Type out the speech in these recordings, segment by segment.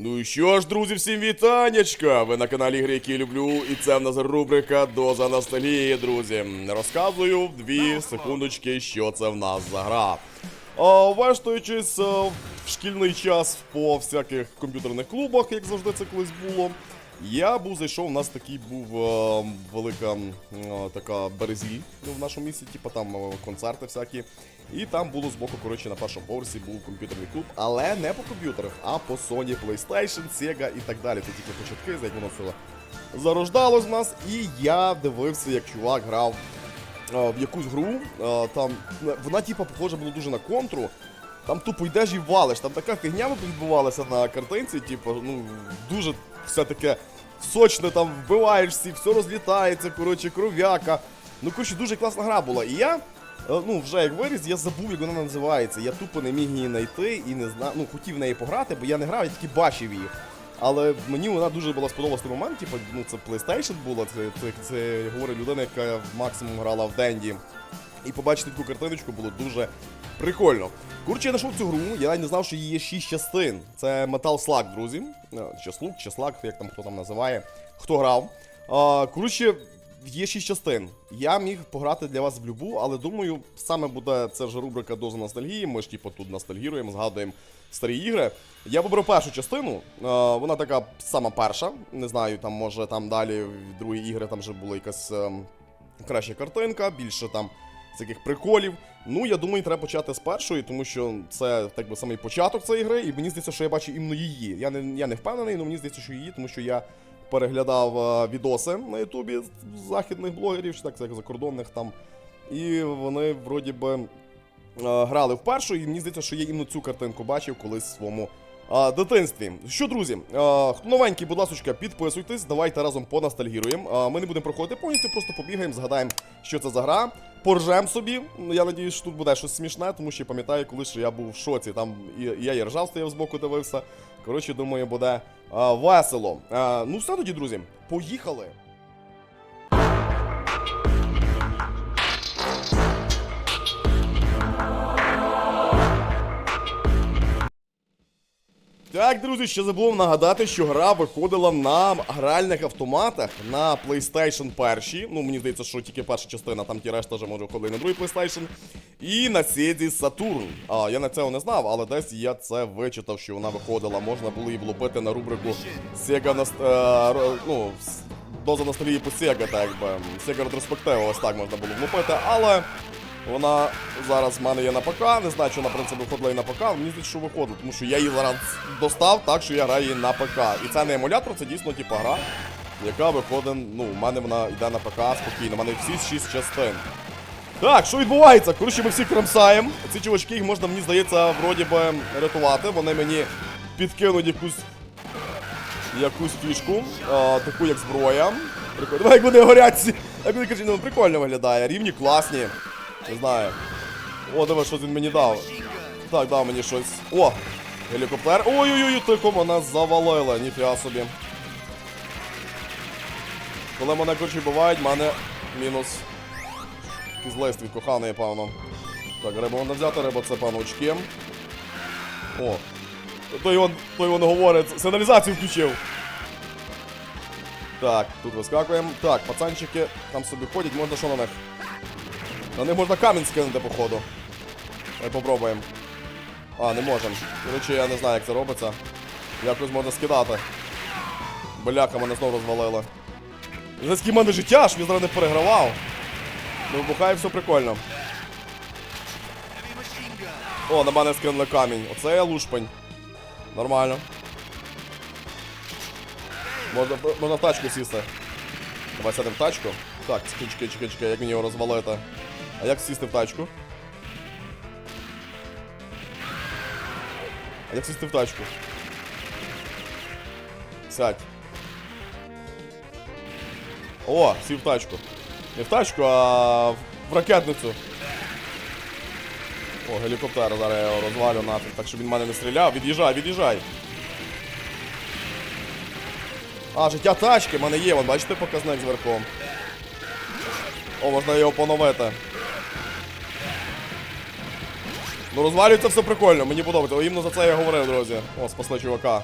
Ну і що ж, друзі, всім вітаннячка! Ви на каналі Ігри, які люблю, і це в нас рубрика Доза ностальгії, друзі. Розказую дві секундочки, що це в нас за гра. Вештуючись в шкільний час по всяких комп'ютерних клубах, як завжди це колись було. Я був зайшов, у нас такий був е, велика е, така березіль ну, в нашому місті, типу там е, концерти всякі. І там було збоку, коротше, на першому поверсі був комп'ютерний клуб, але не по комп'ютерах, а по Sony, PlayStation, Sega і так далі. Це тільки початки, як воно все зарождалось в нас. І я дивився, як чувак грав е, в якусь гру. е, там вона, типу, похожа була дуже на контру. Там тупо йдеш і валиш, там така фігня відбувалася на картинці, типу, ну, дуже все таке сочне, там вбиваєш всі, все розлітається, коротше, кров'яка. Ну, коротше, дуже класна гра була. І я, е, ну, вже як виріс, я забув, як вона називається. Я тупо не міг її знайти і не знав, ну, хотів в неї пограти, бо я не грав, я тільки бачив її. Але мені вона дуже була сподобалась той момент, типу, ну це PlayStation було, це, це, це говорить людина, яка максимум грала в Денді. І побачити таку картиночку було дуже прикольно. Коротше, я знайшов цю гру, я не знав, що її є 6 частин. Це Metal Slug, друзі. Е, Чи Slug, чи Slug, як там хто там називає, хто грав. Коротше, є 6 частин. Я міг пограти для вас в любу, але думаю, саме буде це вже рубрика доза ностальгії. Ми ж типу тут ностальгіруємо, згадуємо старі ігри. Я вибрав першу частину. Е, вона така сама перша. Не знаю, там може там далі в другі ігри там вже була якась. ем, краща картинка, більше там всяких приколів. Ну, я думаю, треба почати з першої, тому що це так би самий початок цієї гри, і мені здається, що я бачу іменно її. Я не, я не впевнений, але мені здається, що її, тому що я переглядав е, відоси на Ютубі західних блогерів, чи так як закордонних там. І вони вроді би е, грали в першу, і мені здається, що я іменно цю картинку бачив колись в своєму дитинстві. Що, друзі, а, хто новенький, будь ласка, підписуйтесь, давайте разом поностальгіруємо. Ми не будемо проходити повністю, просто побігаємо, згадаємо, що це за гра. Поржем собі. Я надіюсь, що тут буде щось смішне, тому що пам'ятаю, коли що я був в шоці. Там я і ржав, стояв збоку, дивився. Коротше, думаю, буде весело. Ну все тоді, друзі, поїхали. Так, друзі, ще забув нагадати, що гра виходила на гральних автоматах на PlayStation 1. Ну, мені здається, що тільки перша частина, там ті решта вже може виходили на другий PlayStation. І на Sega Saturn. А, я на цього не знав, але десь я це вичитав, що вона виходила. Можна було її влупити на рубрику Sega на е, ну, доза на столі по Sega, так якби. Sega ретроспектива, ось так можна було влупити, але. Вона зараз в мене є на ПК, не знаю, чи вона в принципі виходила і на ПК, але мені здається, що виходить, тому що я її зараз достав так, що я граю її на ПК. І це не емулятор, це дійсно типа гра, яка виходить, ну, в мене вона йде на ПК спокійно, в мене всі 6 частин. Так, що відбувається? Коротше, ми всі кромсаємо. Ці чувачки, їх можна, мені здається, вроді би рятувати. Вони мені підкинуть якусь якусь фішку, а, таку як зброя. Прикольно. Як вони горять. Як вони кажуть, ну прикольно виглядає. Рівні класні. Не знаю. О, диви, що він мені дав. Так, дав мені щось. О! Гелікоптер. Ой-ой-ой, тихо мене завалило, ніфіга собі. Коли мене коротше бувають, в мене мінус. Якийсь лист від певно. Так, рибу не взяти, риба це певно очки. О. Той он, той он говорить, сигналізацію включив. Так, тут вискакуємо. Так, пацанчики там собі ходять, можна що на них? На них можна камінь скинути, походу. Давай попробуємо. А, не можемо. Коротше, я не знаю, як це робиться. Якось можна скидати. Бляха, мене знову розвалили. Вже скільки мене життя, аж він зараз не перегравав. Ну, вибухає все прикольно. О, на мене скинули камінь. Оце я лушпань. Нормально. Можна, можна в тачку сісти. Давай сядемо в тачку. Так, чекай, чекай, чекай, як мені його розвалити. А як сісти в тачку? А як сісти в тачку? Сядь. О, сів в тачку. Не в тачку, а в ракетницю. О, гелікоптер, зараз я його розвалю нафіг, так щоб він мене не стріляв. Від'їжджай, від'їжджай. А, життя тачки в мене є, вон, бачите показник зверху. О, можна його поновити. Ну розвалюється все прикольно, мені подобається. Іменно за це я говорив, друзі. О, спасли чувака.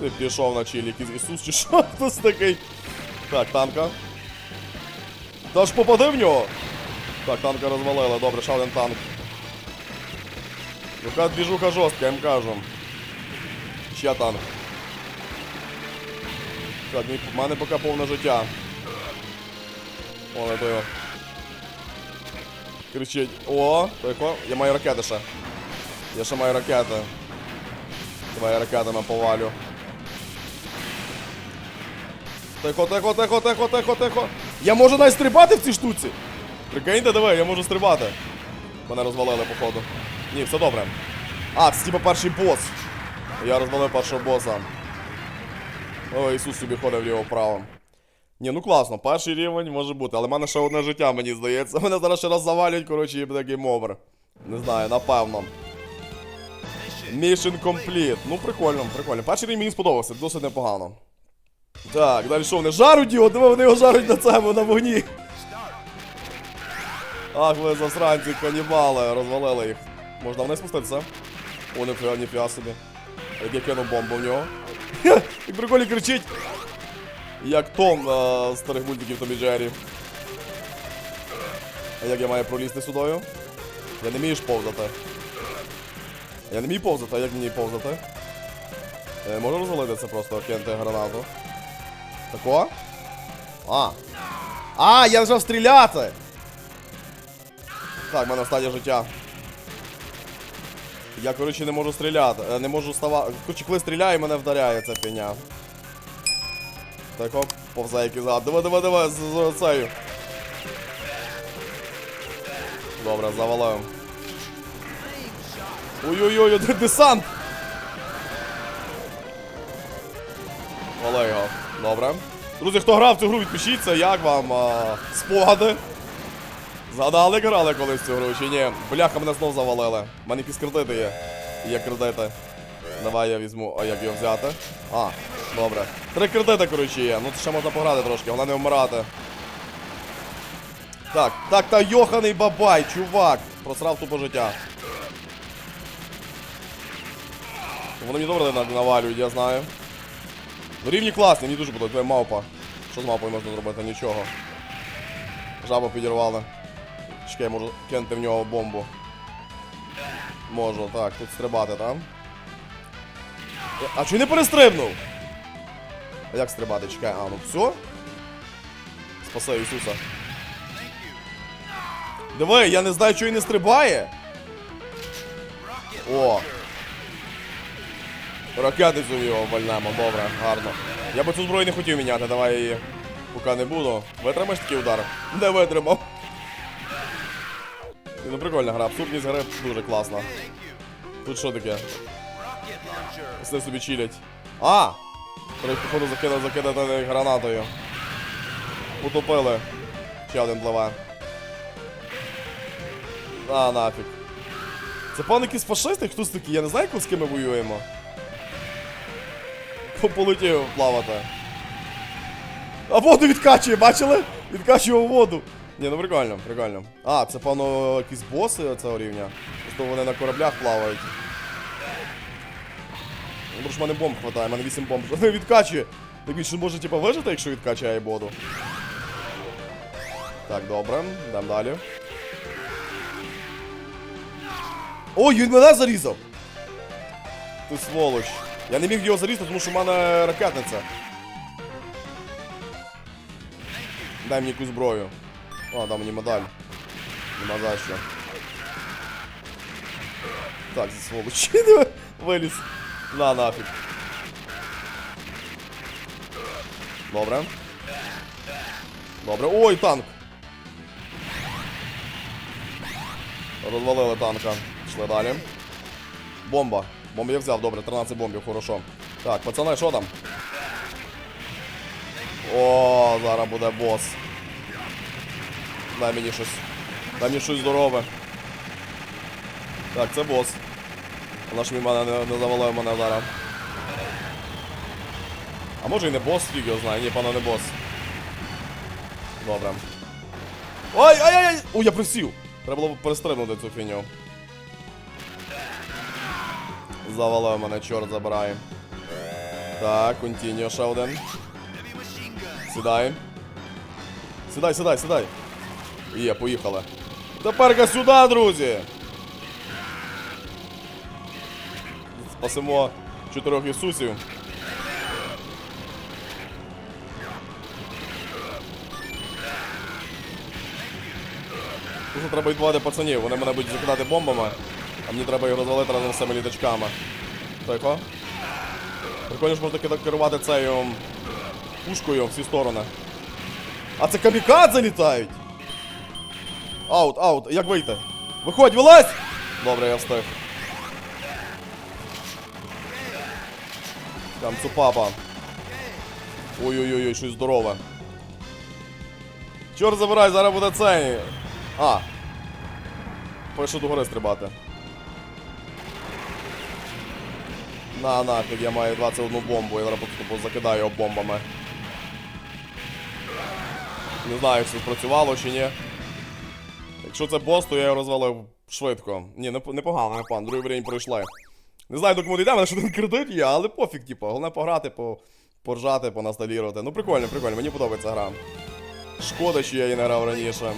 Ти пішов на чилі, якийсь Ісус чи що хтось такий. Так, танка. Та ж попади в нього. Так, танка розвалили, добре, ще один танк. Яка двіжуха жорстка, я їм кажу. Ще танк. Так, в мене поки повне життя. О, не то. Кричить. О, тихо, я маю ракети ще. Я ще маю ракети. Давай ракетами повалю. Тихо, тихо, тихо, тихо, тихо, тихо. Я можу навіть стрибати в цій штуці. Прикиньте, диви, я можу стрибати. Мене розвалили, походу. Ні, все добре. А, це типа перший бос. Я розвалив першого боса. О, Ісус собі ходив вліво-вправо. Ні, ну класно, перший рівень може бути, але в мене ще одне життя, мені здається. Мене зараз ще раз завалюють, коротше, і буде гейм овер. Не знаю, напевно. Mission complete. Ну, прикольно, прикольно. Перший рівень мені сподобався, досить непогано. Так, далі що вони жаруть його, диви, вони його жаруть на цьому, на вогні. Ах, ви засранці, канібали, розвалили їх. Можна вниз спуститися? О, ніфіга, ніфіга собі. Я кинув бомбу в нього. Як прикольно кричить. Як Том е, старих мультиків Томі Джері. А як я маю пролізти сюдою? Я не вмію повзати. Я не вмію повзати, а як мені повзати? Я не можу розвалити це просто кинути гранату. Тако? А. А, я нажав стріляти! Так, в мене останнє життя. Я, коротше, не можу стріляти. е, Не можу ставати. Коротше, коли стріляю, мене вдаряє ця фігня. Так оп, повзає який зад. Диви, диви, диви, з, з цею. Добре, завалив. Ой-ой-ой, де десант! Вали. Добре. Друзі, хто грав в цю гру, відпишіться, як вам а, спогади? Згадали, грали колись цю гру чи ні? Бляха, мене знов завалили. У мене якісь кредити є. Є кредити. Давай я візьму, а як його взяти? А, добре. Три кредити, коротше, є. Ну це ще можна пограти трошки, головне не вмирати. Так, так, та йоханий бабай, чувак. Просрав тупо життя. Вони мені добре навалюють, я знаю. Рівні класні, мені дуже подобається. Мавпа. Що з мавпою можна зробити? Нічого. Жабу підірвали. Чекай, я можу кинути в нього бомбу. Можу, так, тут стрибати, там. А чого не перестрибнув? А як стрибати? Чекай, а, ну все? Спаси Ісуса. Диви, я не знаю, чого він не стрибає. О. Ракети цю його вальнемо, добре, гарно. Я би цю зброю не хотів міняти, давай її. Поки не буду. Витримаєш такий удар? Не витримав. Ну прикольна гра, абсурдність гри дуже класна. Тут що таке? Все собі чилять. А! Треба, походу, закидати, закидати гранатою. Утопили. Ще один пливе. А, нафіг. Це пан якийсь як хтось такий, я не знаю, з ким ми воюємо. Полетів плавати. А воду відкачує, бачили? Відкачував воду. Ні, ну прикольно, прикольно. А, це певно якісь боси цього рівня. Просто вони на кораблях плавають. Ну, тому що в мене бомб хватає, в мене 8 бомб. Відкачує. Так він що може типа вижити, якщо відкачає воду. Так, добре, йдемо далі. Ой, він мене зарізав! Ти сволоч. Я не міг його зарізати, тому що в мене ракетниця. Дай мені якусь зброю. О, дай мені медаль. Нема за що. Так, зі сволочі виліз. На нафіг. Добре. Добре. Ой, танк. Розвалили танка. Пішли далі. Бомба. Бомбу я взяв, добре, 13 бомбів, хорошо. Так, пацани, що там? О, зараз буде бос. Дай мені щось. Дай мені щось здорове. Так, це бос. Вона ж мене не, не завалив мене зараз. А може і не бос, фіг його знає. Ні, пана не бос. Добре. Ой, ай, ай, ай! Ой, я присів! Треба було перестрибнути цю фіню. Завалив мене, чорт забирає. Так, контініо ще один. Сідай. Сідай, сідай, сідай. Є, поїхали. Тепер-ка сюди, друзі. Спасемо чотирьох Ісусів. Тут треба відбувати пацанів, вони мене будуть закидати бомбами, а мені треба їх розвалити разом з цими літачками. Тихо. Прикольно ж можна керувати цією пушкою в всі сторони. А це камікадзе літають! Аут, аут, як вийти? Виходь, вилазь! Добре, я встиг. Там цупапа. Ой-ой-ой, щось здорове. Чорт забирай, зараз буде цей. А. Пише до гори стрибати. На, нафіг, я маю 21 бомбу, я зараз просто закидаю його бомбами. Не знаю, чи спрацювало чи ні. Якщо це бос, то я його розвалив швидко. Ні, не- непогано, не пан, другий рівень пройшли. Не знаю, до кому дійде, мене ще один кредит є, але пофіг, типу, головне пограти, по, поржати, понасталірувати. Ну прикольно, прикольно, мені подобається гра. Шкода, що я її не грав раніше.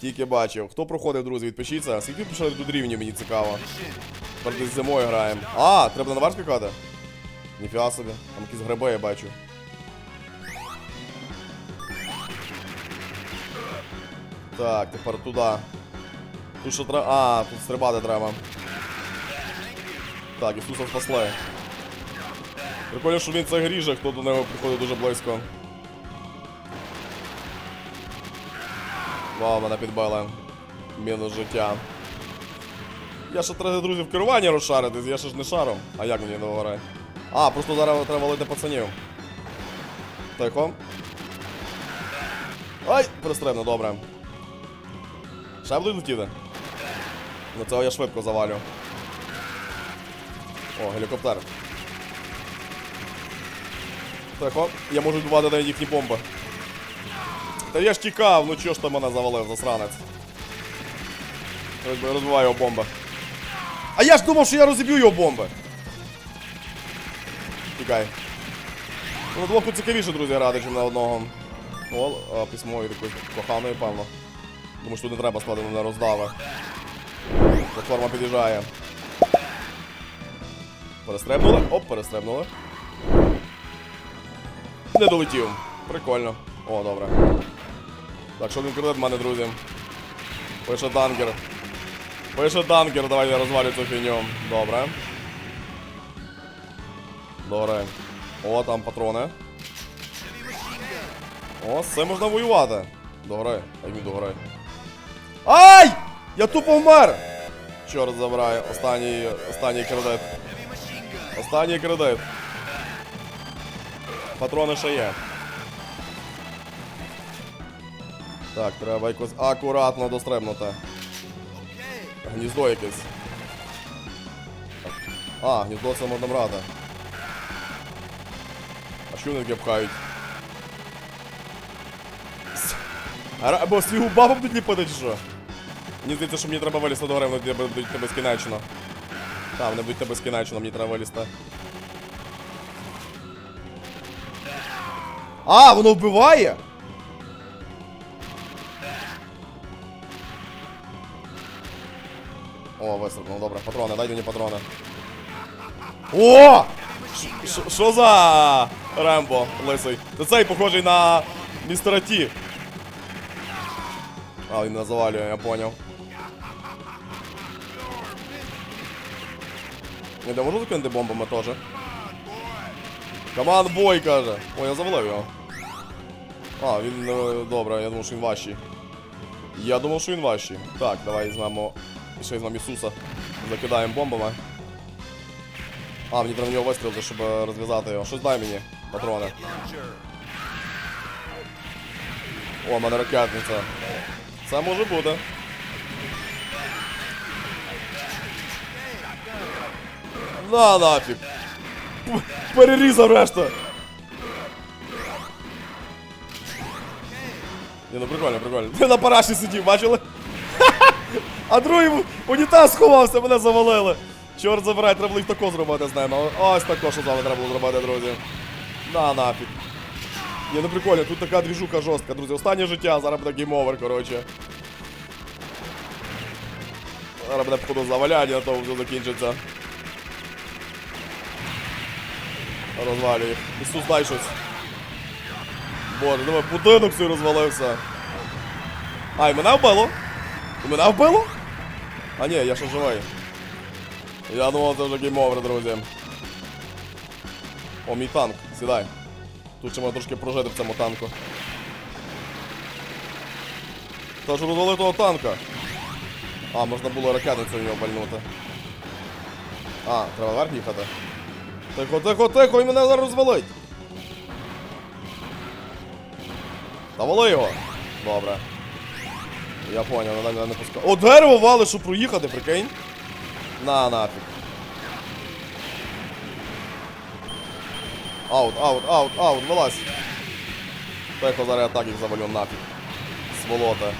Тільки бачив. Хто проходив, друзі, відпишіться. Скільки пішли тут рівнів, мені цікаво. Десь зимою граємо. А, треба на наверх скакати? Ніфіга собі. Там якісь гриби я бачу. Так, тепер туди. Тут що треба. А, тут стрибати треба. Так, Ісуса спасли. Прикольно, що він це гріже, хто до нього приходить дуже близько. Вау, мене підбили. Мінус життя. Я ще треба, друзі, в керуванні я ще ж не шаром. А як мені грати? А, просто зараз треба валити пацанів. Тихо. Ай, перестрибно, добре. Ще будуть летіти? Ну цього я швидко завалю. О, гелікоптер. Тихо, я можу відбувати на їхні бомби. Та я ж тікав, ну чого ж ти мене завалив, засранець. Розбиваю його бомби. А я ж думав, що я розіб'ю його бомби. Тікай. Ну, двох цікавіше, друзі, грати, ніж на одного. О, письмо від якоїсь коханої, певно. Думаю, що тут не треба складено на роздави. Платформа під'їжджає. Перестрибнули. Оп, перестрибнули. Не долетів. Прикольно. О, добре. Так, що він кредит в мене, друзі? Пише Дангер. Пише Дангер, давай я розвалю цю фігню. Добре. Добре. О, там патрони. О, з можна воювати. Догори. Ай мій догори. Ай! Я тупо вмер! Чорт забирає. Останній. Останній кредит. Останній кредит. Патрони ще є. Так, треба якось акуратно дострибнути. Гніздо якесь. А, гніздо це можна брати. А що вони пхають? С- А ра- Або свій бабу будуть ліпити чи що? Мені здається, що мені треба вилізти до гори, вони тебе безкінечно. Так, вони тебе безкінечно, мені треба вилізти. А, воно вбиває? О, вистрибнув, добре. Патрони, дайте мені патрони. О! Що за Рембо лисий? Це цей похожий на містера Ті. А, він не завалює, я поняв. Я де можу закинути бомбами теж? Команд бой, каже. О, я завалив його. А, він е, добре, я думав, що він важчий. Я думав, що він важчий. Так, давай візьмемо. Ще візьмемо Ісуса. Закидаємо бомбами. А, мені треба в нього вистрілити, щоб е, розв'язати його. Щось дай мені, патрони. О, в мене ракетниця. Це може бути. На нафіг. Перерізав решта. Ні, ну прикольно, прикольно. Ти на параші сидів, бачили? А другий унітаз сховався, мене завалили. Чорт забирай, треба було їх тако зробити з ними. Ось тако, що з вами треба було зробити, друзі. На нафіг. Ні, ну прикольно, тут така двіжуха жорстка, друзі. Останнє життя, зараз буде гейм-овер, коротше. Зараз буде походу заваляння, на тому все закінчиться. Розвалюю їх. Ісус, дай щось. Боже, давай, будинок все розвалився. А, і мене вбило? І мене вбило? А ні, я ще живий. Я думав, це вже гейм-овер, друзі. О, мій танк, сідай. Тут ще можна трошки прожити в цьому танку. Та ж розвалив того танка. А, можна було ракетницю в нього бальнути. А, треба вверх їхати. Тихо, тихо, тихо, і мене зараз розвалить. Та вали його. Добре. Я поняв, вона мене не пускає. О, дерево вали, щоб проїхати, прикинь. На, нафіг. Аут, аут, аут, аут, вилазь. Тихо, зараз я так їх завалю нафіг. Сволота.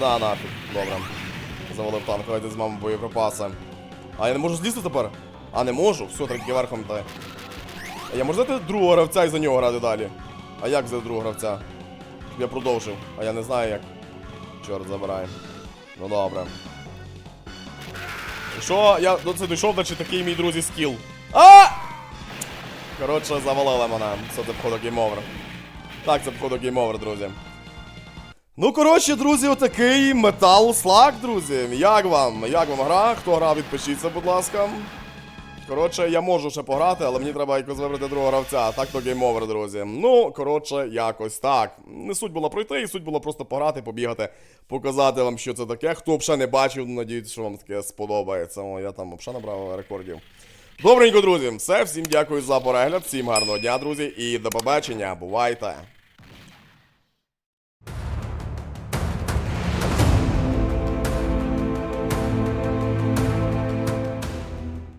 На, нафіг. Добре. Завалив танк, давайте з мамою боєприпаси. А я не можу злізти тепер? А не можу? Все, тільки верхом йти. А я можу взяти другого гравця і за нього грати далі? А як взяти другого гравця? Я продовжив. А я не знаю як. Чорт забирай. Ну добре. Що я до це дійшов, значить такий мій друзі скіл. А! Коротше, завалили мене. Це це походу гейм-овер. Так, це походу гейм-овер, друзі. Ну, коротше, друзі, отакий Metal Slug, друзі. Як вам? Як вам гра? Хто грав, відпишіться, будь ласка. Коротше, я можу ще пограти, але мені треба якось вибрати другого гравця. Так то гейм-овер, друзі. Ну, коротше, якось так. Не суть було пройти, і суть було просто пограти, побігати, показати вам, що це таке. Хто взагалі не бачив, надіюсь, що вам таке сподобається. О, я там взагалі набрав рекордів. Добренько, друзі, все, всім дякую за перегляд, всім гарного дня, друзі, і до побачення. Бувайте!